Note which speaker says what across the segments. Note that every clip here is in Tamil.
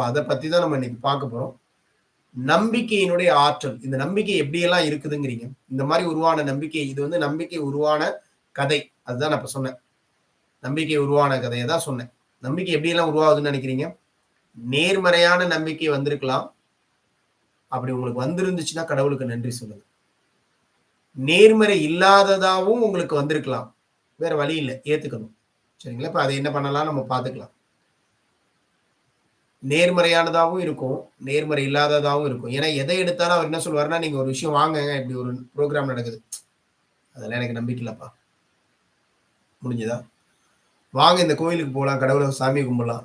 Speaker 1: அதை பத்தி தான் நம்ம இன்னைக்கு பார்க்க போறோம். நம்பிக்கையினுடைய ஆற்றல். இந்த நம்பிக்கை எப்படியெல்லாம் இருக்குதுங்கிறீங்க. இந்த மாதிரி உருவான நம்பிக்கை இது வந்து நம்பிக்கை உருவான கதை. அதுதான் நான் இப்போ சொன்னேன். நம்பிக்கை உருவான கதையை தான் சொன்னேன். நம்பிக்கை எப்படியெல்லாம் உருவாகுதுன்னு நினைக்கிறீங்க? நேர்மறையான நம்பிக்கை வந்திருக்கலாம். அப்படி உங்களுக்கு வந்திருந்துச்சுன்னா கடவுளுக்கு நன்றி சொல்லுங்க. நேர்மறை இல்லாததாகவும் உங்களுக்கு வந்திருக்கலாம். வேற வழி இல்லை. ஏத்துக்கணும். சரிங்களா? இப்ப அதை என்ன பண்ணலாம்? நம்ம பார்த்துக்கலாம். நேர்மறையானதாகவும் இருக்கும் நேர்மறை இல்லாததாகவும் இருக்கும். ஏன்னா எதை எடுத்தாலும் அவர் என்ன சொல்லுவாருன்னா நீங்க ஒரு விஷயம் வாங்குங்க இப்படி ஒரு ப்ரோக்ராம் நடக்குது. அதெல்லாம் எனக்கு நம்பிக்கை இல்லப்பா. முடிஞ்சதா? வாங்க இந்த கோயிலுக்கு போகலாம் கடவுளை சாமி கும்பிடலாம்.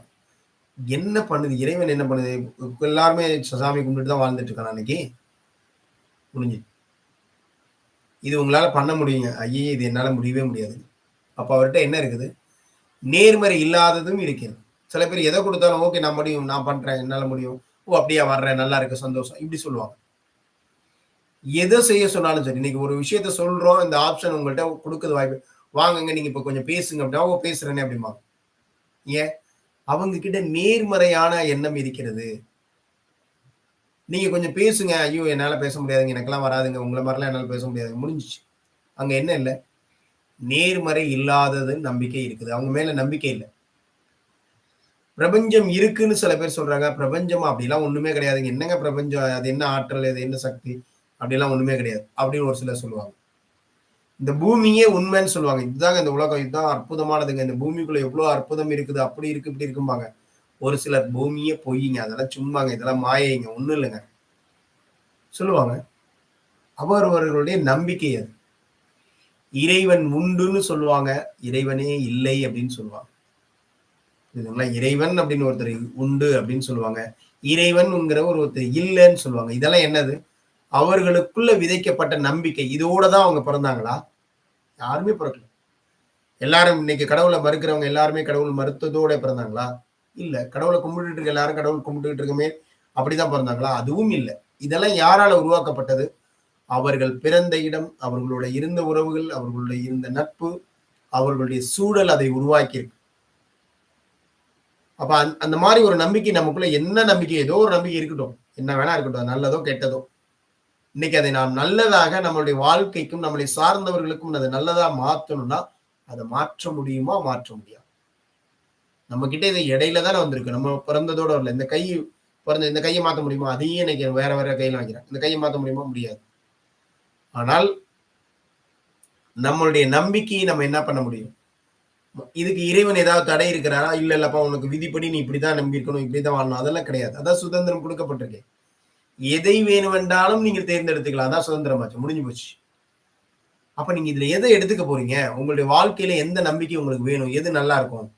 Speaker 1: என்ன பண்ணுது? இறைவன் என்ன பண்ணுது? எல்லாருமே சாமி கும்பிட்டு தான் வாழ்ந்துட்டு இருக்கான் அன்னைக்கு முடிஞ்சு. இது உங்களால பண்ண முடியுங்க. ஐயே இது என்னால் முடியவே முடியாது. அப்போ அவர்கிட்ட என்ன இருக்குது? நேர்மறை இல்லாததும் இருக்கிறது. சில பேர் எதை கொடுத்தாலும் ஓகே நான் முடியும் நான் பண்றேன் என்னால முடியும். ஓ அப்படியா வர்றேன் நல்லா இருக்கு சந்தோஷம். இப்படி சொல்லுவாங்க. எதை செய்ய சொன்னாலும் சரி இன்னைக்கு ஒரு விஷயத்த சொல்றோம் இந்த ஆப்ஷன் உங்கள்கிட்ட கொடுக்குது வாய்ப்பு. வாங்குங்க நீங்க இப்ப கொஞ்சம் பேசுங்க அப்படின்னா ஓ பேசுறேனே அப்படிமா ஏன்? அவங்க கிட்ட நேர்மறையான எண்ணம் இருக்கிறது. நீங்க கொஞ்சம் பேசுங்க ஐயோ என்னால பேச முடியாதுங்க எனக்கெல்லாம் வராதுங்க உங்களை மாதிரிலாம் என்னால பேச முடியாதுங்க முடிஞ்சிச்சு. அங்க என்ன இல்லை? நேர்மறை இல்லாதது நம்பிக்கை இருக்குது. அவங்க மேல நம்பிக்கை இல்லை. பிரபஞ்சம் இருக்குன்னு சில பேர் சொல்றாங்க. பிரபஞ்சம் அப்படிலாம் ஒண்ணுமே கிடையாதுங்க என்னங்க பிரபஞ்சம்? அது என்ன ஆற்றல்? அது என்ன சக்தி? அப்படிலாம் ஒண்ணுமே கிடையாது. அப்படின்னு ஒரு சிலர் சொல்லுவாங்க. இந்த பூமியே உண்மைன்னு சொல்லுவாங்க. இதுதாங்க இந்த உலகம். இதுதான் அற்புதமானதுங்க. இந்த பூமிக்குள்ள எவ்வளவு அற்புதம் இருக்குது? அப்படி இருக்கு இப்படி இருக்கும்பாங்க. ஒரு சிலர் பூமியே பொய்யுங்க அதெல்லாம் சும்மாங்க. இதெல்லாம் மாயைங்க. ஒண்ணும் இல்லைங்க. சொல்லுவாங்க. அவரவர்களுடைய நம்பிக்கை அது. இறைவன் உண்டுன்னு சொல்லுவாங்க. இறைவனே இல்லை அப்படின்னு சொல்லுவாங்க. இதுங்களா இறைவன் அப்படின்னு ஒருத்தர் உண்டு அப்படின்னு சொல்லுவாங்க. இறைவன்ங்கிற ஒரு ஒருத்தர் இல்லைன்னு சொல்லுவாங்க. இதெல்லாம் என்னது? அவர்களுக்குள்ள விதைக்கப்பட்ட நம்பிக்கை. இதோட தான் அவங்க பிறந்தாங்களா? யாருமே பிறக்கல. எல்லாரும் இன்னைக்கு கடவுளை மறுக்கிறவங்க எல்லாருமே கடவுள் மறுத்ததோட பிறந்தாங்களா? இல்ல. கடவுளை கும்பிட்டுட்டு இருக்க எல்லாரும் கடவுள் கும்பிட்டுட்டு இருக்கமே அப்படிதான் பிறந்தாங்களா? அதுவும் இல்லை. இதெல்லாம் யாரால உருவாக்கப்பட்டது? அவர்கள் பிறந்த இடம் அவர்களுடைய இருந்த உறவுகள் அவர்களுடைய இருந்த நட்பு அவர்களுடைய சூழல் அதை உருவாக்கியிருக்கு. அப்ப அந்த மாதிரி ஒரு நம்பிக்கை நமக்குள்ள என்ன நம்பிக்கை? ஏதோ ஒரு நம்பிக்கை இருக்கட்டும். என்ன வேணா இருக்கட்டும். நல்லதோ கெட்டதோ. இன்னைக்கு அதை நாம் நல்லதாக நம்மளுடைய வாழ்க்கைக்கும் நம்மளை சார்ந்தவர்களுக்கும் அதை நல்லதா மாற்றணும்னா அதை மாற்ற முடியுமா? மாற்ற முடியாது. நம்ம கிட்ட இது இடையில தானே வந்திருக்கு. நம்ம பிறந்ததோட வரல. இந்த கை பிறந்த இந்த கையை மாற்ற முடியுமா? அதையும் இன்னைக்கு வேற வேற கையில வைக்கிறேன் இந்த கையை மாற்ற முடியுமா? முடியாது. ஆனால் நம்மளுடைய நம்பிக்கையை நம்ம என்ன பண்ண முடியும்? இதுக்கு இறைவன் ஏதாவது தடை இருக்கிறாரா? இல்ல இல்லப்பா உனக்கு விதிப்படி நீ இப்படிதான் நம்பி இருக்கணும் இப்படிதான் வாழணும். அதெல்லாம் கிடையாது. அதான் சுதந்திரம் கொடுக்கப்பட்டிருக்கேன் எதை வேணுமென்றாலும் நீங்க தேர்ந்தெடுத்துக்கலாம். அதான் சுதந்திரமாச்சு முடிஞ்சு போச்சு. அப்ப நீங்க இதுல எதை எடுத்துக்க போறீங்க? உங்களுடைய வாழ்க்கையில எந்த நம்பிக்கை உங்களுக்கு வேணும்? எது நல்லா இருக்கும்?